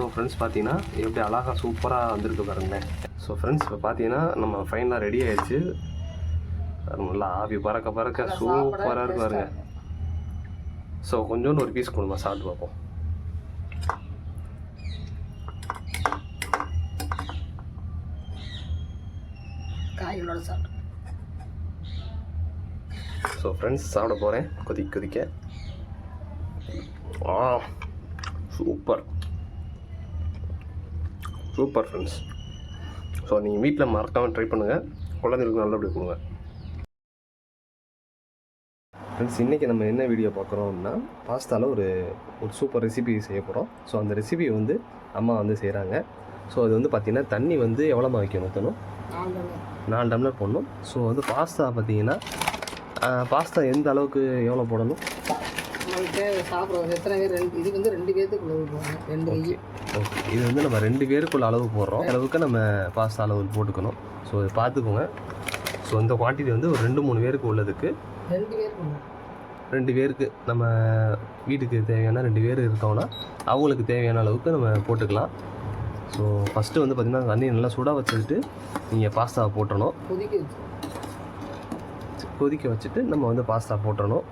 So friends பார்த்தீங்கன்னா எப்படி அழகாக சூப்பராக வந்திருக்கு பாருங்களேன். ஸோ ஃப்ரெண்ட்ஸ் இப்போ பார்த்தீங்கன்னா நம்ம ஃபைனலாக ரெடி ஆயிடுச்சு. நல்லா ஆவி பறக்க பறக்க சூப்பராக இருக்கு பாருங்க. ஸோ கொஞ்சோண்டு ஒரு பீஸ் கொடுமா சாப்பிட்டு பார்ப்போம். காய்களோட சாப்பிட்டு ஸோ ஃப்ரெண்ட்ஸ் சாப்பிட போகிறேன் கொதிக்க கொதிக்க. ஆ சூப்பர் சூப்பர் ஃப்ரெண்ட்ஸ் ஸோ நீங்கள் வீட்டில் மறக்காமல் ட்ரை பண்ணுங்கள் குழந்தைங்களுக்கு நல்லபடி கொடுங்க. ஃப்ரெண்ட்ஸ் இன்றைக்கி நம்ம என்ன வீடியோ பார்க்குறோம் அப்படின்னா பாஸ்தாவில் ஒரு ஒரு சூப்பர் ரெசிபி செய்ய போகிறோம் ஸோ அந்த ரெசிபி வந்து அம்மா வந்து செய்கிறாங்க ஸோ அது வந்து பார்த்திங்கன்னா தண்ணி வந்து எவ்வளோமா வைக்கணும் ஊற்றணும் நாலு டம்ளர். போடணும். ஸோ வந்து பாஸ்தா பார்த்தீங்கன்னா பாஸ்தா எந்த அளவுக்கு எவ்வளோ போடணும்? சாப்பிட்றது எத்தனை பேர் ரெண்டு இது வந்து ரெண்டு பேர்த்துக்கு உள்ள போவாங்க ரெண்டு ஓகே இது வந்து நம்ம ரெண்டு பேருக்குள்ள அளவு போடுறோம். அளவுக்கு நம்ம பாஸ்தா அளவு போட்டுக்கணும். ஸோ இது பார்த்துக்கோங்க. ஸோ இந்த குவான்டிட்டி வந்து ஒரு ரெண்டு மூணு பேருக்கு உள்ளதுக்கு ரெண்டு பேருக்கு நம்ம வீட்டுக்கு தேவையான ரெண்டு பேர் இருக்கோம்னா அவங்களுக்கு தேவையான அளவுக்கு நம்ம போட்டுக்கலாம். ஸோ ஃபஸ்ட்டு வந்து பார்த்திங்கன்னா தண்ணி நல்லா சுட வச்சுட்டு நீங்கள் பாஸ்தாவை போட்டுறணும். கொதிக்க வச்சு கொதிக்க வச்சுட்டு நம்ம வந்து பாஸ்தா போட்டுறணும்.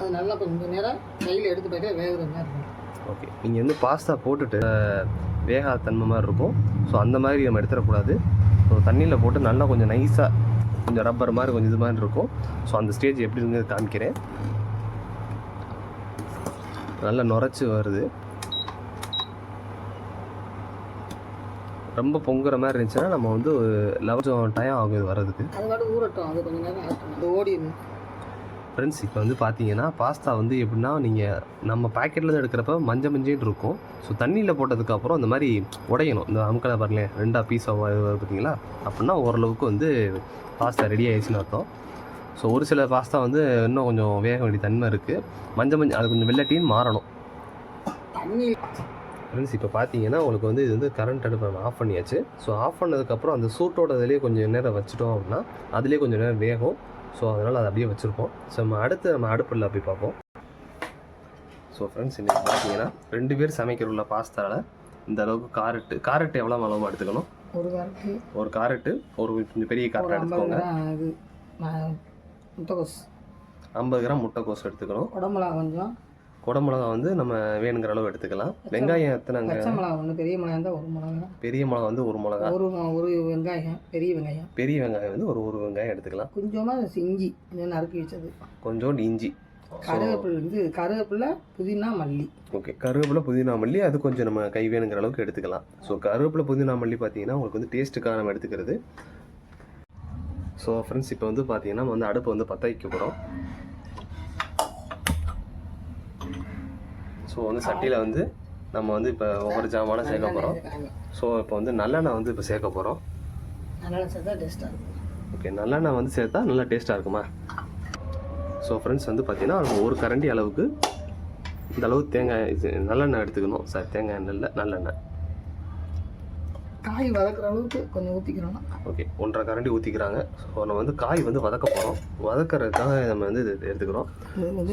அது நல்லா கொஞ்சம் நேரம் கையில் எடுத்து போயிட்டு வேகிற மாதிரி இருக்கும். ஓகே. நீங்கள் வந்து பாஸ்தா போட்டுட்டு வேகாத தன்மை மாதிரி இருக்கும். ஸோ அந்த மாதிரி நம்ம எடுத்துடக்கூடாது. ஸோ தண்ணியில் போட்டு நல்லா கொஞ்சம் நைஸாக கொஞ்சம் ரப்பர் மாதிரி கொஞ்சம் இது மாதிரி இருக்கும். ஸோ அந்த ஸ்டேஜ் எப்படி இருந்து காமிக்கிறேன். நல்லா நுரைச்சி வருது. ரொம்ப பொங்குற மாதிரி இருந்துச்சுன்னா நம்ம வந்து லவஞ்சம் டயம் ஆகும் இது வர்றதுக்கு. அது ஊறட்டும். அது கொஞ்சம் நேரம் ஓடிடும் ஃப்ரெண்ட்ஸ் இப்போ வந்து பார்த்தீங்கன்னா பாஸ்தா வந்து எப்படின்னா நீங்கள் நம்ம பாக்கெட்லேருந்து எடுக்கிறப்ப மஞ்சள் மஞ்சள் இருக்கும். ஸோ தண்ணியில் போட்டதுக்கப்புறம் அந்த மாதிரி உடையணும். இந்த அமுக்கலை பாருங்களேன் ரெண்டாக பீஸ் பார்த்தீங்களா அப்படின்னா ஓரளவுக்கு வந்து பாஸ்தா ரெடி ஆயிடுச்சுன்னு அர்த்தம். ஸோ ஒரு சில பாஸ்தா வந்து இன்னும் கொஞ்சம் வேக வேண்டிய தன்மை இருக்குது மஞ்சள் மஞ்சள் அது கொஞ்சம் வெள்ளட்டின்னு மாறணும். ஃப்ரெண்ட்ஸ் இப்போ பார்த்தீங்கன்னா உங்களுக்கு வந்து இது வந்து கரண்ட் அடுப்பை நம்ம ஆஃப் பண்ணியாச்சு. ஸோ ஆஃப் பண்ணதுக்கப்புறம் அந்த சூட்டோட இதிலே கொஞ்சம் நேரம் வச்சுட்டோம் அப்படின்னா அதுலேயே கொஞ்சம் நேரம் வேகும். ஸோ அதனால் அதை அப்படியே வச்சுருப்போம். ஸோ நம்ம அடுத்து நம்ம அடுப்பில் போய் பார்ப்போம். ஸோ ஃப்ரெண்ட்ஸ் இன்றைக்கி பார்த்தீங்கன்னா ரெண்டு பேர் சமைக்கிற உள்ள பாஸ்தாவில் இந்த அளவுக்கு காரட்டு காரட்டு எவ்வளோ அளவு எடுத்துக்கணும்? ஒரு கரண்டி ஒரு காரட்டு ஒரு கொஞ்சம் பெரிய காரட்டை ஐம்பது எடுத்துக்கோங்க. கிராம் இது ம- முட்டைக்கோஸ். ஐம்பது கிராம் முட்டைக்கோஸ் எடுத்துக்கணும். குடமிளகா கொஞ்சம் குடமிளகா வந்து நம்ம வேணுங்கிற அளவு எடுத்துக்கலாம். வெங்காயம் எத்தனைங்க? பச்சை மிளகா ஒன்று பெரிய மிளகா இருந்தால் ஒரு மிளகா. பெரிய மிளகா வந்து ஒரு மிளகா. ஒரு ஒரு வெங்காயம் பெரிய வெங்காயம். பெரிய வெங்காயம் வந்து ஒரு ஒரு வெங்காயம் எடுத்துக்கலாம். கொஞ்சமாக இஞ்சி நறுக்கி வச்சது. கொஞ்சோண்டு இஞ்சி. கருவேப்பிலை இது கருவேப்பிலை புதினா மல்லி. ஓகே கருவேப்பிலை புதினா மல்லி அது கொஞ்சம் நம்ம கை வேணுங்கிற அளவுக்கு எடுத்துக்கலாம். ஸோ கருவேப்பிலை புதினா மல்லி பார்த்தீங்கன்னா உங்களுக்கு வந்து டேஸ்ட்டுக்காக நம்ம எடுத்துக்கிறது. ஸோ ஃப்ரெண்ட்ஸ் இப்போ வந்து பார்த்தீங்கன்னா நம்ம வந்து அடுப்பை வந்து பற்ற வைக்க போகிறோம் ஸோ வந்து சட்டியில் வந்து நம்ம வந்து இப்போ ஒவ்வொரு ஜாமானும் சேர்க்க போகிறோம் ஸோ இப்போ வந்து நல்லெண்ணெய் வந்து இப்போ சேர்க்க போகிறோம் ஓகே நல்லெண்ணெய் வந்து சேர்த்தா நல்லா டேஸ்ட்டாக இருக்குமா? ஸோ ஃப்ரெண்ட்ஸ் வந்து பார்த்தீங்கன்னா நம்ம ஒரு கரண்டி அளவுக்கு இந்த அளவு தேங்காய் இது நல்லெண்ணெய் எடுத்துக்கணும். சார் தேங்காய் எண்ணெய் இல்லை நல்லெண்ணெய். காய் வதக்குற அளவுக்கு கொஞ்சம் ஊற்றிக்கிறோம் ஓகே ஒன்றரை கரண்டி ஊற்றிக்கிறாங்க ஸோ நம்ம வந்து காய் வந்து வதக்க போகிறோம் வதக்கறதுக்காக நம்ம வந்து இது எடுத்துக்கிறோம்.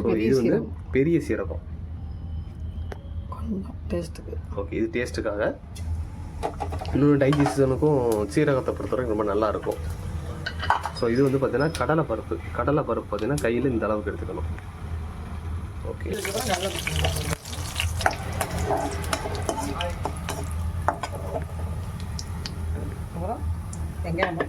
ஸோ இது வந்து பெரிய சீரகம். டேஸ்ட்டுக்கு. ஓகே இது டேஸ்ட்டுக்காக. இன்னொன்று டைஜஷனுக்கும் சீரகத்தை பொறுத்தவரைக்கும் ரொம்ப நல்லா இருக்கும் ஸோ இது வந்து பார்த்தீங்கன்னா கடலை பருப்பு. கடலை பருப்பு பார்த்தீங்கன்னா கையில் இந்த அளவுக்கு எடுத்துக்கணும். ஓகே. வெங்காயம்.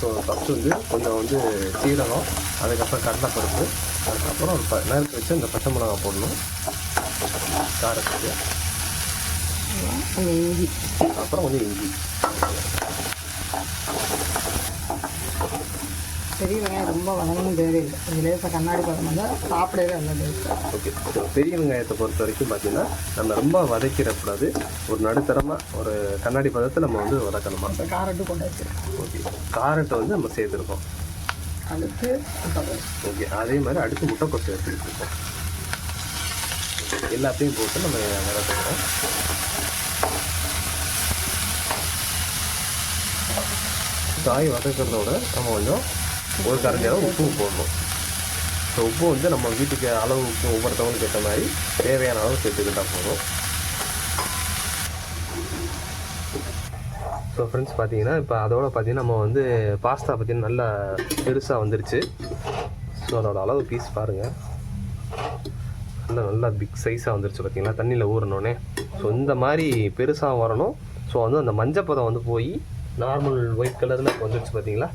ஸோ ஃபஸ்ட்டு வந்து கொஞ்சம் வந்து சீரகம் அதுக்கப்புறம் கடலைப்பருப்பு அதுக்கப்புறம் ஒரு ப நறுக்கு வச்சு இந்த பச்சை மிளகா போடணும். காரத்துக்கு. அப்புறம் கொஞ்சம் இஞ்சி. பெரிய வெங்காயம் ரொம்ப வதங்கணும் தேவையில்லை கொஞ்சம் லேசாக கண்ணாடி பழம் வந்தால் சாப்பிடவே நல்லா டேஸ்ட்டாக ஓகே. பெரிய வெங்காயத்தை பொறுத்த வரைக்கும் பார்த்தீங்கன்னா நம்ம ரொம்ப வதக்கிடக்கூடாது. ஒரு நடுத்தரமாக ஒரு கண்ணாடி பதத்தை நம்ம வந்து வதக்கணுமா? இப்போ காரட்டு கொண்டு ஓகே. காரட்டை வந்து நம்ம சேர்த்துருக்கோம். அடுத்து முட்டைக்கோஸ். ஓகே. அதே மாதிரி அடுத்து முட்டைக்கொசு எடுத்துக்கிட்டு இருக்கோம் எல்லாத்தையும் போட்டு நம்ம வதக்குறோம். காய் வதக்கிறதோட நம்ம கொஞ்சம் ஒரு கரண்டி அளவு உப்பு போடணும். ஸோ உப்பு வந்து நம்ம வீட்டுக்கு அளவு உப்பு ஒவ்வொருத்தவங்களுக்கு ஏற்ற மாதிரி தேவையான அளவு சேர்த்துக்கிட்டால் போதும். ஸோ ஃப்ரெண்ட்ஸ் பார்த்தீங்கன்னா இப்போ அதோட பார்த்தீங்கன்னா நம்ம வந்து பாஸ்தா பார்த்தீங்கன்னா நல்லா பெருசாக வந்துருச்சு. ஸோ அதோட அளவு பீஸ் பாருங்கள் நல்லா நல்லா பிக் சைஸாக வந்துருச்சு பார்த்தீங்களா தண்ணியில் ஊறணுன்னே ஸோ இந்த மாதிரி பெருசாக வரணும். ஸோ வந்து அந்த மஞ்சப்பதம் வந்து போய் நார்மல் ஒயிட் கலரில் வந்துருச்சு பார்த்தீங்களா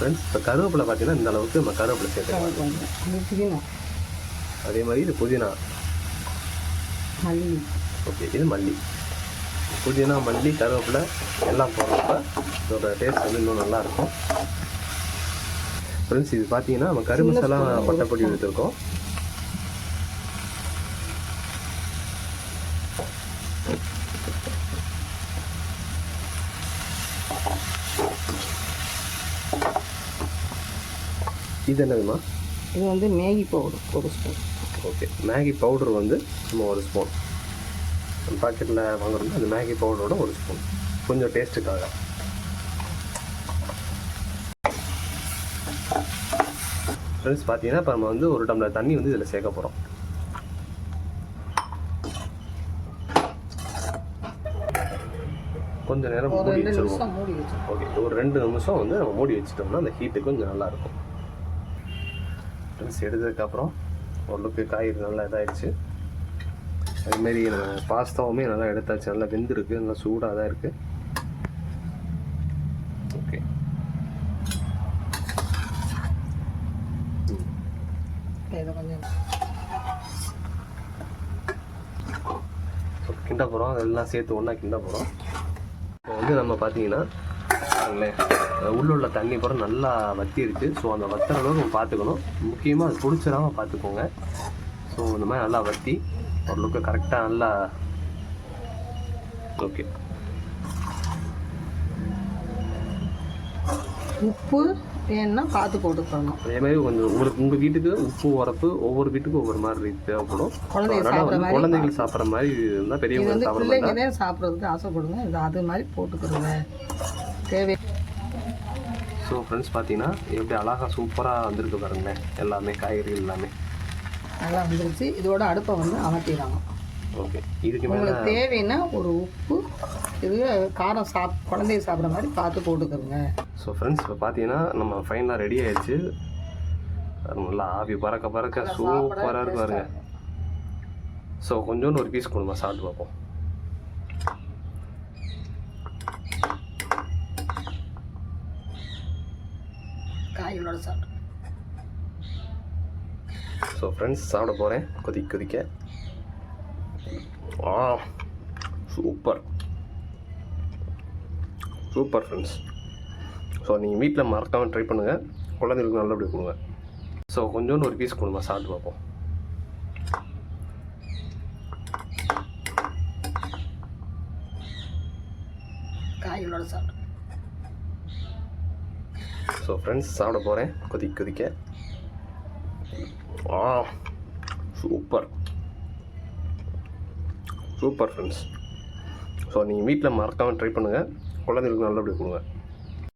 ஃப்ரெண்ட்ஸ் இப்போ கருவேப்பிலை பார்த்தீங்கன்னா இந்த அளவுக்கு நம்ம கருவேப்பிலை சேர்த்துக்கலாம். புதினா. அதே மாதிரி இது புதினா. மல்லி. ஓகே இது மல்லி. புதினா மல்லி கருவேப்பிலை எல்லாம் போடுறப்ப இதோட டேஸ்ட் வந்து இன்னும் நல்லா இருக்கும். ஃப்ரெண்ட்ஸ் இது பார்த்தீங்கன்னா நம்ம கறி மசாலா பட்டைப்பொடி எடுத்திருக்கோம். இது என்னதுமா இது வந்து மேகி பவுடர் ஒரு ஸ்பூன். ஓகே. மேகி பவுடர் வந்து நம்ம ஒரு ஸ்பூன். பாக்கெட்டில் வாங்குறோம்னா அந்த மேகி பவுடரோட ஒரு ஸ்பூன். கொஞ்சம் டேஸ்ட்டுக்காக. ஃப்ரெண்ட்ஸ் பார்த்தீங்கன்னா இப்போ நம்ம வந்து ஒரு டம்ளர் தண்ணி வந்து இதில் சேர்க்க போகிறோம் கொஞ்ச நேரம் மூடி வச்சிருவோம். ஓகே ஒரு ரெண்டு நிமிஷம் வந்து நம்ம மூடி வச்சிட்டோம்னா அந்த ஹீட்டு கொஞ்சம் நல்லா இருக்கும் ஃப்ரெண்ட்ஸ் எடுத்ததுக்கப்புறம் ஓரளவுக்கு காய்கறி நல்லா இதாகிடுச்சு அதுமாரி நம்ம பாஸ்தாவுமே நல்லா எடுத்தாச்சு. நல்லா வெந்திருக்கு நல்லா சூடாக தான் இருக்குது ஓகே கொஞ்சம் கிண்ட போகிறோம் அதெல்லாம் சேர்த்து ஒன்றா கிண்ட போகிறோம் இப்போ வந்து நம்ம பார்த்தீங்கன்னா உள்ளே உள்ள தண்ணி பூரா நல்லா வத்திருச்சு. ஸோ அந்த வத்துற அளவுக்கு நம்ம பார்த்துக்கணும். முக்கியமாக அது பிடிச்சிடாமல் பார்த்துக்கோங்க. ஸோ இந்த மாதிரி நல்லா வத்தி ஓரளவுக்கு கரெக்டாக நல்லா ஓகே உப்பு. வேணும்னா பார்த்து போட்டுக்கணும். அதே மாதிரி கொஞ்சம் உங்களுக்கு உங்கள் வீட்டுக்கு உப்பு உரப்பு ஒவ்வொரு வீட்டுக்கும் ஒவ்வொரு மாதிரி தேவைப்படும். குழந்தைங்க சாப்பிட்ற மாதிரி குழந்தைகள் சாப்பிட்ற மாதிரி இருந்தால் பெரியவங்க வந்து பிள்ளைங்க தான் சாப்பிட்றதுக்கு ஆசைப்படுங்க. இது அது மாதிரி போட்டுக்கிறோங்க தேவை. ஸோ ஃப்ரெண்ட்ஸ் பார்த்தீங்கன்னா எப்படி அழகாக சூப்பராக வந்திருக்கு பாருங்களேன். எல்லாமே காய்கறிகள் எல்லாமே. நல்லா வந்துருச்சு. இதோட அடுப்பை வந்து அமர்த்திடுறாங்க ஓகே இதுக்கு உங்களுக்கு தேவைன்னா ஒரு உப்பு இது காரம் சாப் குழந்தைய சாப்பிட்ற மாதிரி பார்த்து போட்டுக்கிறோங்க ஸோ ஃப்ரெண்ட்ஸ் இப்போ பார்த்தீங்கன்னா நம்ம ஃபைனலாக ரெடி ஆயிடுச்சு. நல்லா ஆவி பறக்க பறக்க சூப்பராக இருக்கு பாருங்க. ஸோ கொஞ்சோண்டு ஒரு பீஸ் கொடுங்க சாப்பிட்டு பார்ப்போம். காய்களோட சாப்பிட்டு ஸோ ஃப்ரெண்ட்ஸ் சாப்பிட போகிறேன் கொதிக்க கொதிக்க. ஆ சூப்பர் சூப்பர் ஃப்ரெண்ட்ஸ் ஸோ நீங்கள் வீட்டில் மறக்காமல் ட்ரை பண்ணுங்கள் குழந்தைங்களுக்கு நல்லபடியாக கொடுங்க. ஸோ கொஞ்சோண்டு ஒரு பீஸ் கொடுங்க. சாப்பிட்டு பார்ப்போம். காய்களோட சாப்பிட்டு ஸோ ஃப்ரெண்ட்ஸ் சாப்பிட போகிறேன் கொதிக்க கொதிக்க. ஆ சூப்பர். சூப்பர் ஃப்ரெண்ட்ஸ் ஸோ நீங்கள் வீட்டில் மறக்காமல் ட்ரை பண்ணுங்கள் குழந்தைங்களுக்கு நல்லபடியாக கொடுங்க.